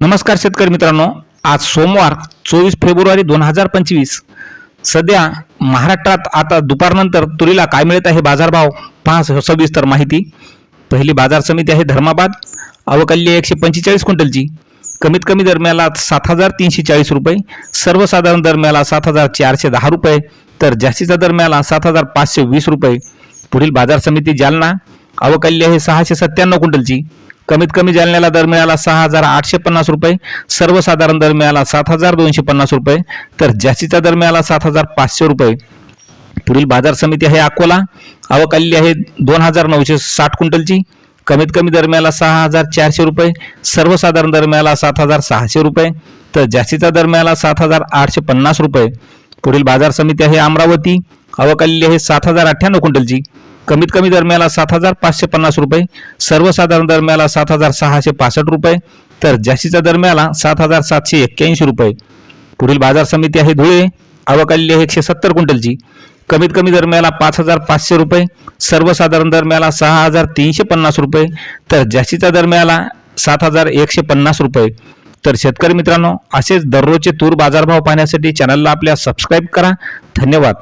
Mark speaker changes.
Speaker 1: नमस्कार शेतकरी मित्रांनो आज सोमवार चोवीस फेब्रुवारी दोन हजार पंचवीस. सध्या महाराष्ट्रात आता दुपारनंतर तुरीला काय मिळत आहे बाजारभाव? पहा सविस्तर माहिती. पहिली बाजार समिती आहे धर्माबाद. अवकल्य एकशे पंचेचाळीस क्विंटलची. कमीत कमी दरम्याला सात हजार तीनशे चाळीस रुपये. सर्वसाधारण दरम्याला सात हजार चारशे दहा रुपये. तर जास्तीचा दरम्याला सात हजार पाचशे वीस रुपये. पुढील बाजार समिती जालना. अवकल्य हे सहाशे सत्त्याण्णव क्विंटलची. कमीत कमी जालन्याला दर मिळाला सहा हजार आठशे पन्नास रुपये सर्वसाधारण दर मिळाला सात हजार दोनशे पन्नास रुपये. तर जास्तीचा दर मिळाला सात हजार पाचशे रुपये. पुढील बाजार समिती आहे अकोला. अवकाली आहे दोन हजार नऊशे साठ क्विंटलची. कमीत कमी दर मिळाला सहा हजार चारशे रुपये सर्वसाधारण दर मिळाला सात हजार सहाशे रुपये. तर जास्तीचा दर मिळाला सात हजार आठशे पन्नास रुपये. पुढील बाजार समिती आहे अमरावती. अवकाली आहे सात हजार अठ्ठ्याण्णव क्विंटलची. कमीत कमी दरम्याला सात हजार पाचशे पन्नास रुपये सर्वसाधारण दरम्याला सात हजार सहाशे पासष्ट रुपये तर जास्तीचा दरम्याला सात हजार सातशे एक्क्याऐंशी रुपये. पुढील बाजार समिती आहे धुळे अवकाली आहे एकशे सत्तर क्विंटलची. कमीत कमी दरम्याला पाच हजार पाचशे रुपये सर्वसाधारण दरम्याला सहा हजार तीनशे पन्नास रुपये तर जास्तीचा दरम्याला सात हजार एकशे पन्नास रुपये. तर शेतकरी मित्रांनो असेच दररोजचे तूर बाजारभाव पाहण्यासाठी चॅनलला आपल्या सबस्क्राईब करा. धन्यवाद.